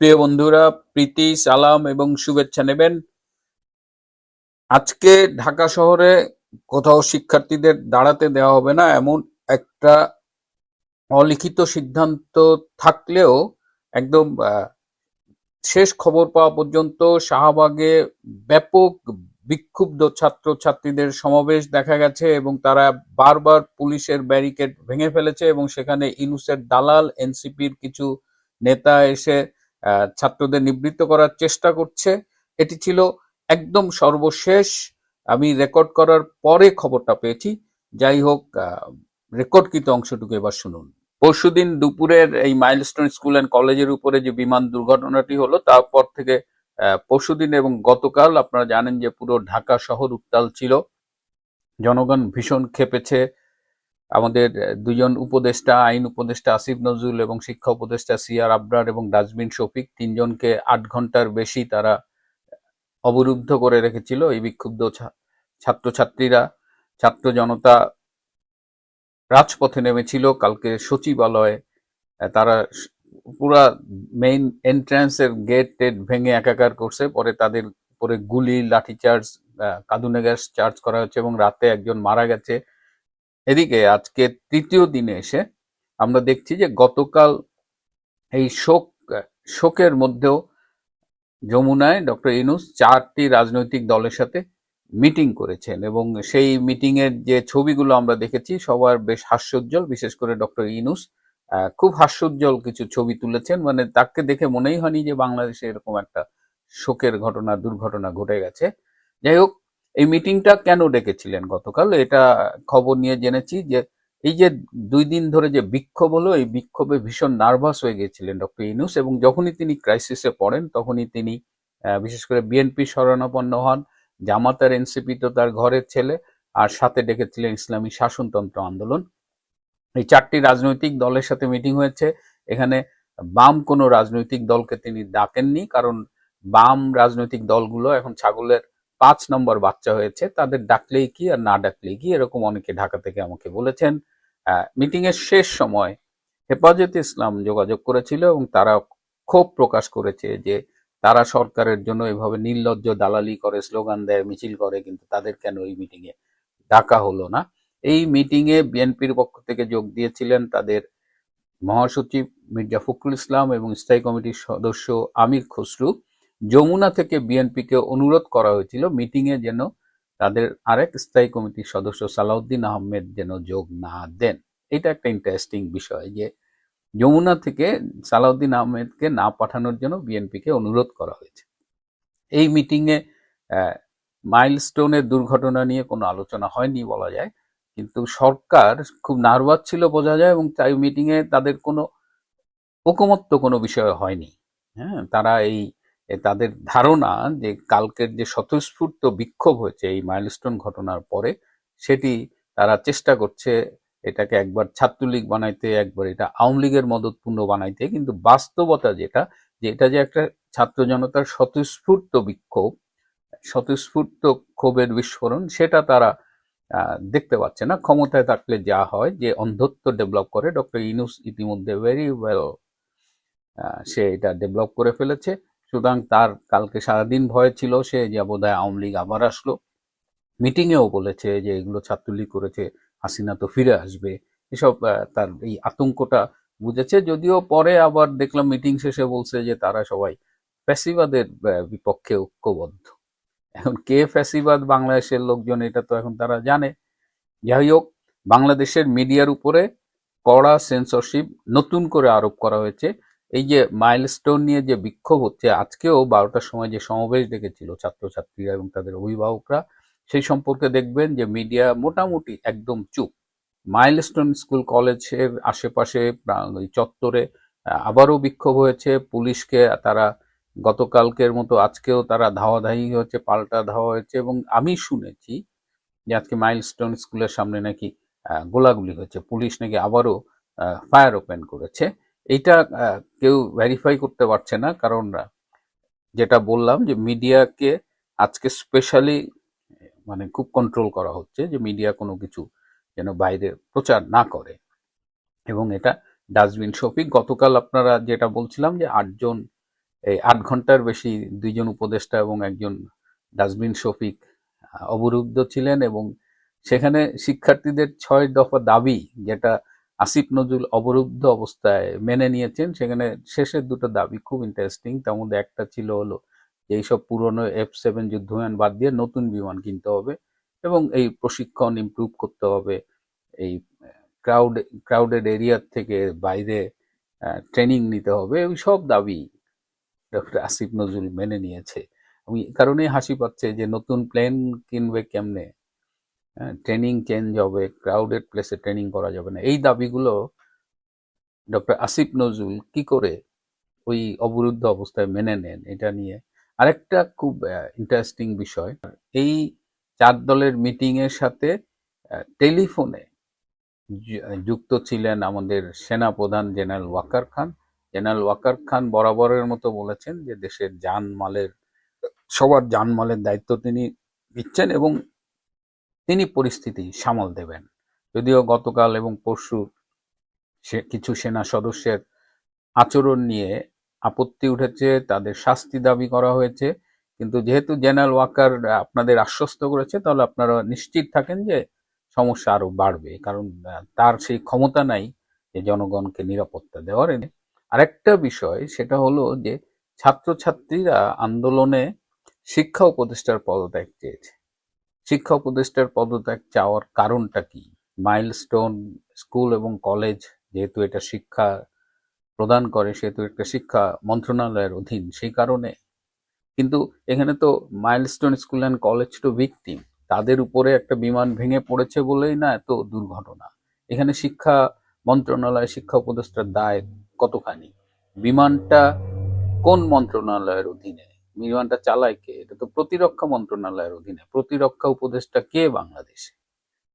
প্রিয় বন্ধুরা, প্রীতি, সালাম এবং শুভেচ্ছা নেবেন। আজকে ঢাকা শহরে কোথাও শিক্ষার্থীদের দাঁড়াতে দেওয়া হবে না, এমন একটা অলিখিত সিদ্ধান্ত থাকলেও একদম শেষ খবর পাওয়া পর্যন্ত শাহবাগে ব্যাপক বিক্ষুব্ধ ছাত্র ছাত্রীদের সমাবেশ দেখা গেছে এবং তারা বারবার পুলিশের ব্যারিকেড ভেঙে ফেলেছে এবং সেখানে ইনুসের দালাল, এনসিপির কিছু নেতা এসে ছাত্রদের নিবৃত্ত করার চেষ্টা করছে। এটি ছিল একদম সর্বশেষ। আমি রেকর্ড করার পরে খবরটা পেয়েছি। যাই হোক রেকর্ডকৃত অংশটুকু এবার শুনুন। পরশুদিন দুপুরের এই মাইলস্টোন স্কুল অ্যান্ড কলেজের উপরে যে বিমান দুর্ঘটনাটি হলো, তারপর থেকে পরশুদিন এবং গতকাল আপনারা জানেন যে পুরো ঢাকা শহর উত্তাল ছিল। জনগণ ভীষণ ক্ষেপেছে। আমাদের দুজন উপদেষ্টা, আইন উপদেষ্টা আসিফ নজরুল এবং শিক্ষা উপদেষ্টা সিআর আবরার এবং ডাস্টবিন শফিক তিনজনকে আট ঘণ্টার বেশি তারা অবরুদ্ধ করে রেখেছিল এই বিক্ষুব্ধ ছাত্রছাত্রীরা। ছাত্র জনতা রাজপথে নেমেছিল। কালকে সচিবালয়ে তারা পুরা মেইন এন্ট্রান্সের গেট টেট ভেঙে একাকার করছে। পরে তাদের উপরে গুলি, লাঠিচার্জ কাঁদুনে গ্যাস চার্জ করা হচ্ছে এবং রাতে একজন মারা গেছে। এদিকে আজকে তৃতীয় দিনে এসে আমরা দেখছি যে গতকাল এই শোক, শোকের মধ্যেও যমুনায় ডক্টর ইনুস চারটি রাজনৈতিক দলের সাথে মিটিং করেছেন এবং সেই মিটিং এর যে ছবিগুলো আমরা দেখেছি সবার বেশ হাস্যোজ্জ্বল, বিশেষ করে ডক্টর ইনুস খুব হাস্যোজ্জ্বল কিছু ছবি তুলেছেন। মানে তাকে দেখে মনেই হয়নি যে বাংলাদেশে এরকম একটা শোকের ঘটনা, দুর্ঘটনা ঘটে গেছে। যাই হোক এই মিটিংটা কেন ডেকেছিলেন গতকাল? এটা খবর নিয়ে জেনেছি যে, এই যে দুই দিন ধরে যে বিক্ষোভ হলো, এই বিক্ষোভে ভীষণ নার্ভাস হয়ে গিয়েছিলেন ডক্টর ইনুস এবং যখনই তিনি ক্রাইসিসে পড়েন, তখনই তিনি বিশেষ করে বিএনপি শরণাপন্ন হন, জামাতার এনসিপি তো তার ঘরের ছেলে, আর সাথে ডেকেছিলেন ইসলামী শাসনতন্ত্র আন্দোলন। এই চারটি রাজনৈতিক দলের সাথে মিটিং হয়েছে। এখানে বাম কোনো রাজনৈতিক দলকে তিনি ডাকেননি, কারণ বাম রাজনৈতিক দলগুলো এখন ছাগলের পাঁচ নম্বর বাচ্চা হয়েছে, তাদের ডাকলেই কি আর না ডাকলেই কি, এরকম অনেকে ঢাকা থেকে আমাকে বলেছেন। মিটিং এর শেষ সময় হেফাজতে ইসলাম যোগাযোগ করেছিল এবং তারা ক্ষোভ প্রকাশ করেছে যে তারা সরকারের জন্য এভাবে নির্লজ্জ দালালি করে, স্লোগান দেয়, মিছিল করে, কিন্তু তাদের কেন এই মিটিং এ ডাকা হলো না? এই মিটিং এ বিএনপির পক্ষ থেকে যোগ দিয়েছিলেন তাদের মহাসচিব মির্জা ফখরুল ইসলাম এবং স্থায়ী কমিটির সদস্য আমির খসরু। যমুনা থেকে বিএনপিকে অনুরোধ করা হয়েছিল মিটিং এ যেন তাদের আরেক স্থায়ী কমিটির সদস্য সালাউদ্দিন আহমেদ যেন যোগ না দেন। এটা একটা ইন্টারেস্টিং বিষয় যে যমুনা থেকে সালাউদ্দিন আহমেদকে না পাঠানোর জন্য বিএনপিকে অনুরোধ করা হয়েছে। এই মিটিংয়ে মাইলস্টোনের দুর্ঘটনা নিয়ে কোনো আলোচনা হয়নি বলা যায়, কিন্তু সরকার খুব নার্ভাস ছিল বোঝা যায় এবং তাই মিটিংয়ে তাদের কোনো ঐকমত্য কোনো বিষয় হয়নি। হ্যাঁ তারা এই তাদের ধারণা যে কালকের যে স্বতঃস্ফূর্ত বিক্ষোভ হয়েছে এই মাইলস্টোন ঘটনার পরে, সেটি তারা চেষ্টা করছে এটাকে একবার ছাত্রলীগ বানাইতে, একবার এটা আওয়ামী লীগের মদতপূর্ণ বানাইতে। কিন্তু বাস্তবতা যেটা, যে এটা যে একটা ছাত্র জনতার স্বতঃস্ফূর্ত বিক্ষোভ, স্বতঃস্ফূর্ত ক্ষোভের বিস্ফোরণ, সেটা তারা দেখতে পাচ্ছে না। ক্ষমতায় থাকলে যা হয়, যে অন্ধত্ব ডেভেলপ করে, ডক্টর ইনুস ইতিমধ্যে ভেরি ওয়েল সে এটা ডেভেলপ করে ফেলেছে। সুতরাং তার কালকে সারাদিন ভয় ছিল সে, যে বোধহয় আওয়ামী লীগ আবার আসলো। মিটিংয়েও বলেছে যে এগুলো ছাত্রলীগ করেছে, হাসিনা তো ফিরে আসবে। এসব তার এই আতঙ্কটা বুঝেছে। যদিও পরে আবার দেখলাম মিটিং শেষে বলছে যে তারা সবাই ফ্যাসিবাদের বিপক্ষে ঐক্যবদ্ধ। এখন কে ফ্যাসিবাদ? বাংলাদেশের লোকজন এটা তো এখন তারা জানে। যাই হোক, বাংলাদেশের মিডিয়ার উপরে কড়া সেন্সরশিপ নতুন করে আরোপ করা হয়েছে। এই যে মাইলস্টোন নিয়ে যে বিক্ষোভ হচ্ছে, আজকেও বারোটার সময় যে সমাবেশ ডেকেছিল ছাত্রছাত্রীরা এবং তাদের অভিভাবকরা, সেই সম্পর্কে দেখবেন যে মিডিয়া মোটামুটি একদম চুপ। মাইলস্টোন স্কুল কলেজের আশেপাশে চত্বরে আবারও বিক্ষোভ হয়েছে। পুলিশকে তারা গতকালকের মতো আজকেও তারা ধাওয়াধাই হয়েছে, পাল্টা ধাওয়া হয়েছে এবং আমি শুনেছি যে আজকে মাইলস্টোন স্কুলের সামনে নাকি গোলাগুলি হয়েছে। পুলিশ নাকি আবারও ফায়ার ওপেন করেছে। এইটা কেউ ভেরিফাই করতে পারছে না, কারণ যেটা বললাম যে মিডিয়াকে আজকে স্পেশালি মানে খুব কন্ট্রোল করা হচ্ছে যে মিডিয়া কোনো কিছু যেন বাইরে প্রচার না করে। এবং এটা ডাস্টবিন শফিক, গতকাল আপনারা যেটা বলছিলাম যে আটজন, এই আট ঘণ্টার বেশি দুইজন উপদেষ্টা এবং একজন ডাস্টবিন শফিক অবরুদ্ধ ছিলেন এবং সেখানে শিক্ষার্থীদের ছয় দফা দাবি, যেটা আসিফ নজরুল অবরুদ্ধ অবস্থায় মেনে নিয়েছেন। সেখানে শেষের দুটো দাবি খুব ইন্টারেস্টিং তার মধ্যে একটা ছিল হলো যে এইসব পুরনো এফ সেভেন যুদ্ধবিমান বাদ দিয়ে নতুন বিমান কিনতে হবে এবং এই প্রশিক্ষণ ইমপ্রুভ করতে হবে। এই ক্রাউড ক্রাউডেড এরিয়ার থেকে বাইরে ট্রেনিং নিতে হবে। ওই সব দাবি ডক্টর আসিফ নজরুল মেনে নিয়েছে। এই কারণেই হাসি পাচ্ছে যে নতুন প্লেন কিনবে কেমনে? ট্রেনিং চেঞ্জ হবে ক্রাউডেড প্লেসে ট্রেনিং করা যাবে না। এই দাবিগুলো ডক্টর আসিফ নজরুল কি করে ওই অবরুদ্ধ অবস্থায় মেনে নেন এটা নিয়ে? আরেকটা খুব ইন্টারেস্টিং বিষয়, এই চার দলের মিটিং এর সাথে টেলিফোনে যুক্ত ছিলেন আমাদের সেনা প্রধান জেনারেল ওয়াকার খান। জেনারেল ওয়াকার খান বরাবরের মতো বলেছেন যে দেশের জানমালের সবার জানমালের দায়িত্ব তিনি নিচ্ছেন এবং তিনি পরিস্থিতি সামাল দেবেন। যদিও গতকাল এবং পরশু সে কিছু সেনা সদস্যের আচরণ নিয়ে আপত্তি উঠেছে, তাদের শাস্তি দাবি করা হয়েছে। কিন্তু যেহেতু জেনারেল ওয়াকার আপনাদের আশ্বস্ত করেছে, তাহলে আপনারা নিশ্চিত থাকেন যে সমস্যা আরও বাড়বে। কারণ তার সেই ক্ষমতা নাই যে জনগণকে নিরাপত্তা দেওয়ার। এনে আরেকটা বিষয়, সেটা হলো যে ছাত্রছাত্রীরা আন্দোলনে শিক্ষা উপদেষ্টার পদত্যাগ চেয়েছে। শিক্ষা উপদেষ্টার পদত্যাগ চাওয়ার কারণটা কি? মাইলস্টোন স্কুল এবং কলেজ যেহেতু এটা শিক্ষা প্রদান করে, সেহেতু একটা শিক্ষা মন্ত্রণালয়ের অধীন, সেই কারণে। কিন্তু এখানে তো milestone school and college to victim তাদের উপরে একটা বিমান ভেঙে পড়েছে বলেই না এত দুর্ঘটনা। এখানে শিক্ষা মন্ত্রণালয়, শিক্ষা উপদেষ্টার দায় কতখানি? বিমানটা কোন মন্ত্রণালয়ের অধীনে? বিমানটা চালায় কে? এটা তো প্রতিরক্ষা মন্ত্রণালয়ের অধীনে। প্রতিরক্ষা উপদেষ্টা কে বাংলাদেশে?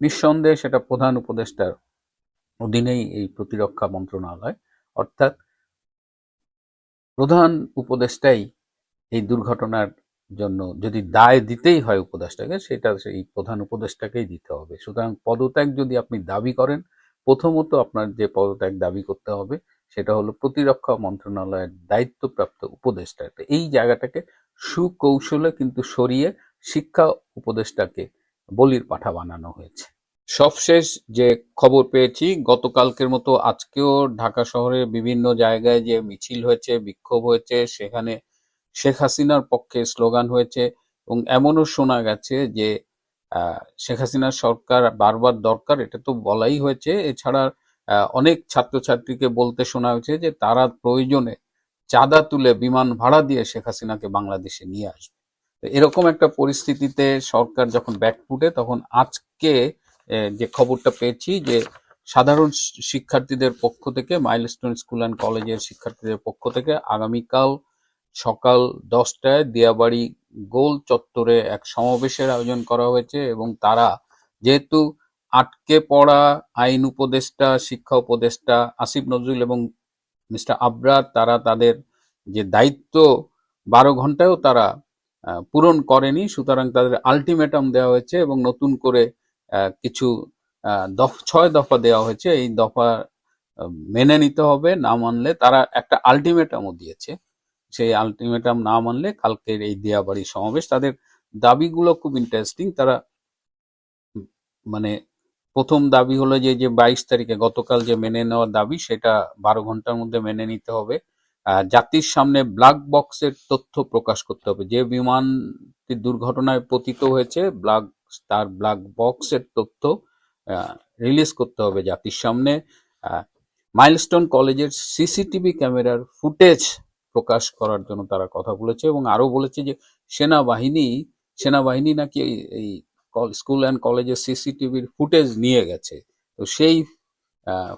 নিঃসন্দেহে সেটা প্রধান উপদেষ্টার অধীনেই এই প্রতিরক্ষা মন্ত্রণালয়। অর্থাৎ প্রধান উপদেষ্টাই এই দুর্ঘটনার জন্য যদি দায় দিতেই হয় উপদেষ্টাকে, সেটা সেই প্রধান উপদেষ্টাকেই দিতে হবে। সুতরাং পদত্যাগ যদি আপনি দাবি করেন, প্রথমত আপনার যে পদত্যাগ দাবি করতে হবে সেটা হলো প্রতিরক্ষা মন্ত্রণালয়ের দায়িত্বপ্রাপ্ত উপদেষ্টা। এই জায়গাটাকে সুকৌশলে কিন্তু সরিয়ে শিক্ষা উপদেষ্টাকে বলির পাঠা বানানো হয়েছে। সবশেষ যে খবর পেয়েছি, গতকালকের মতো আজকেও ঢাকা শহরে বিভিন্ন জায়গায় যে মিছিল হয়েছে, বিক্ষোভ হয়েছে, সেখানে শেখ হাসিনার পক্ষে স্লোগান হয়েছে এবং এমনও শোনা গেছে যে শেখ হাসিনার সরকার বারবার দরকার, এটা তো বলাই হয়েছে। এছাড়া অনেক ছাত্রছাত্রীকে বলতে শোনা হয়েছে যে তারা প্রয়োজনে চাঁদা তুলে বিমান ভাড়া দিয়ে শেখ হাসিনাকে বাংলাদেশে নিয়ে আসবে। এরকম একটা পরিস্থিতিতে সরকার যখন ব্যাকফুটে তখন আজকে যে খবরটা পেয়েছি যে সাধারণ শিক্ষার্থীদের পক্ষ থেকে মাইলস্টোন স্কুল অ্যান্ড কলেজের শিক্ষার্থীদের পক্ষ থেকে আগামীকাল সকাল দশটায় দিয়াবাড়ি গোল চত্বরে এক সমাবেশের আয়োজন করা হয়েছে এবং তারা যেহেতু আটকে পড়া আইন উপদেষ্টা, শিক্ষা উপদেষ্টা আসিফ নজরুল এবং মিস্টার আবরার, তারা তাদের যে দায়িত্ব বারো ঘন্টায়ও তারা পূরণ করেনি। সুতরাং তাদের আলটিমেটাম দেওয়া হয়েছে এবং নতুন করে কিছু দফ, ছয় দফা দেওয়া হয়েছে। এই দফা মেনে নিতে হবে, না মানলে তারা একটা আলটিমেটামও দিয়েছে। সেই আলটিমেটাম না মানলে কালকের এই দিয়াবাড়ি সমাবেশ, তাদের দাবিগুলো খুব ইন্টারেস্টিং তারা মানে প্রথম দাবি হলো যে যে বাইশ তারিখে গতকাল যে মেনে নেওয়ার দাবি, সেটা বারো ঘণ্টার মধ্যে মেনে নিতে হবে। জাতির সামনে ব্ল্যাক বক্সের তথ্য প্রকাশ করতে হবে। যে বিমানটি দুর্ঘটনায় পতিত হয়েছে ব্ল্যাক তার ব্ল্যাক বক্সের তথ্য রিলিজ করতে হবে জাতির সামনে। মাইলস্টোন কলেজের সিসিটিভি ক্যামেরার ফুটেজ প্রকাশ করার জন্য তারা কথা বলেছে এবং আরও বলেছে যে, সেনাবাহিনী সেনাবাহিনী নাকি এই স্কুল অ্যান্ড কলেজের সিসিটিভির ফুটেজ নিয়ে গেছে। তো সেই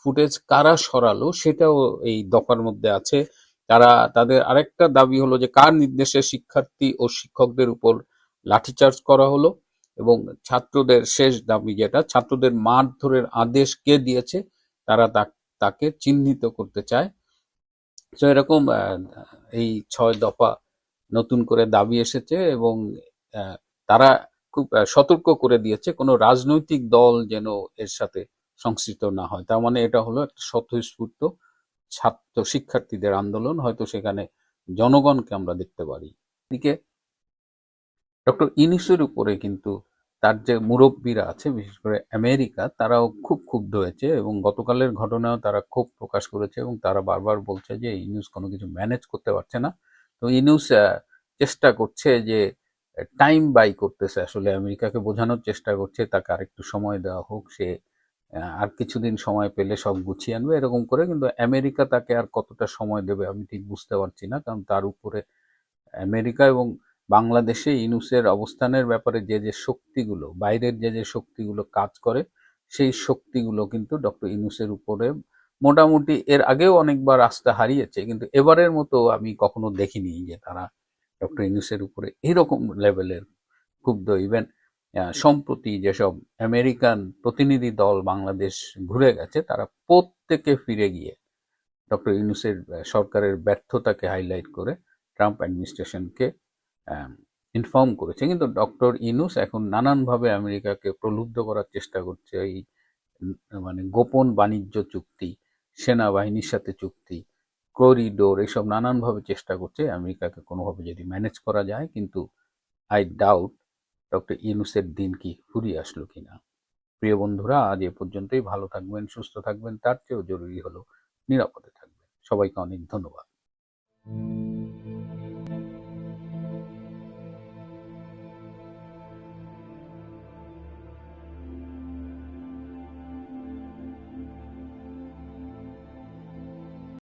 ফুটেজ কারা সরালো সেটাও এই দফার মধ্যে আছে। তারা, তাদের আরেকটা দাবি হলো যে কার নির্দেশে শিক্ষার্থী ও শিক্ষকদের উপর লাঠিচার্জ করা হলো এবং ছাত্রদের শেষ দাবি যেটা, ছাত্রদের মারধরের আদেশ কে দিয়েছে, তারা তাকে চিহ্নিত করতে চায়। তো এরকম এই ছয় দফা নতুন করে দাবি এসেছে এবং তারা খুব সতর্ক করে দিয়েছে, কোনো রাজনৈতিক দল যেন এর সাথে সংশ্লিষ্ট না হয়। তার মানে এটা হলো একটা স্বতঃস্ফূর্ত ছাত্র শিক্ষার্থীদের আন্দোলন, হয়তো সেখানে জনগণকে আমরা দেখতে পারি। এদিকে ডক্টর ইনিসের উপরে কিন্তু তার যে মুরব্বীরা আছে, বিশেষ করে আমেরিকা, তারাও খুব ক্ষুব্ধ হয়েছে এবং গতকালের ঘটনাও তারা ক্ষোভ প্রকাশ করেছে এবং তারা বারবার বলছে যে ইনিউস কোনো কিছু ম্যানেজ করতে পারছে না। তো ইনিউস চেষ্টা করছে যে টাইম বাই করতেছে। আসলে আমেরিকাকে বোঝানোর চেষ্টা করছে, তাকে আরেকটু সময় দেওয়া হোক। সে আর কিছুদিন সময় পেলে সব গুছিয়ে আনবে এরকম করে। কিন্তু আমেরিকা তাকে আর কতটা সময় দেবে আমি ঠিক বুঝতে পারছি না। কারণ তার উপরে আমেরিকা এবং বাংলাদেশে ইনুসের অবস্থানের ব্যাপারে যে যে শক্তিগুলো, বাইরের যে যে শক্তিগুলো কাজ করে, সেই শক্তিগুলো কিন্তু ডক্টর ইনুসের উপরে মোটামুটি এর আগেও অনেকবার আস্থা হারিয়েছে। কিন্তু এবারের মতো আমি কখনো দেখিনি যে তারা ডক্টর ইনুসের উপরে এরকম লেভেলের ক্ষুব্ধ। ইভেন সম্প্রতি যেসব আমেরিকান প্রতিনিধি দল বাংলাদেশ ঘুরে গেছে, তারা প্রত্যেকে ফিরে গিয়ে ডক্টর ইউনুসের সরকারের ব্যর্থতাকে হাইলাইট করে ট্রাম্প অ্যাডমিনিস্ট্রেশনকে ইনফর্ম করেছে। কিন্তু ডক্টর ইনুস এখন নানানভাবে আমেরিকাকে প্রলুব্ধ করার চেষ্টা করছে। এই মানে গোপন বাণিজ্য চুক্তি, সেনাবাহিনীর সাথে চুক্তি করিডোর এইসব নানানভাবে চেষ্টা করছে। আমেরিকাকে কোনোভাবে যদি ম্যানেজ করা যায়, কিন্তু আই ডাউট ডক্টর ইউনুসের দিন কি ফুরিয়ে আসলো কিনা। প্রিয় বন্ধুরা, আজ এ পর্যন্তই। ভালো থাকবেন, সুস্থ থাকবেন। তার চেয়েও জরুরি হলো নিরাপদে থাকবেন। সবাইকে অনেক ধন্যবাদ।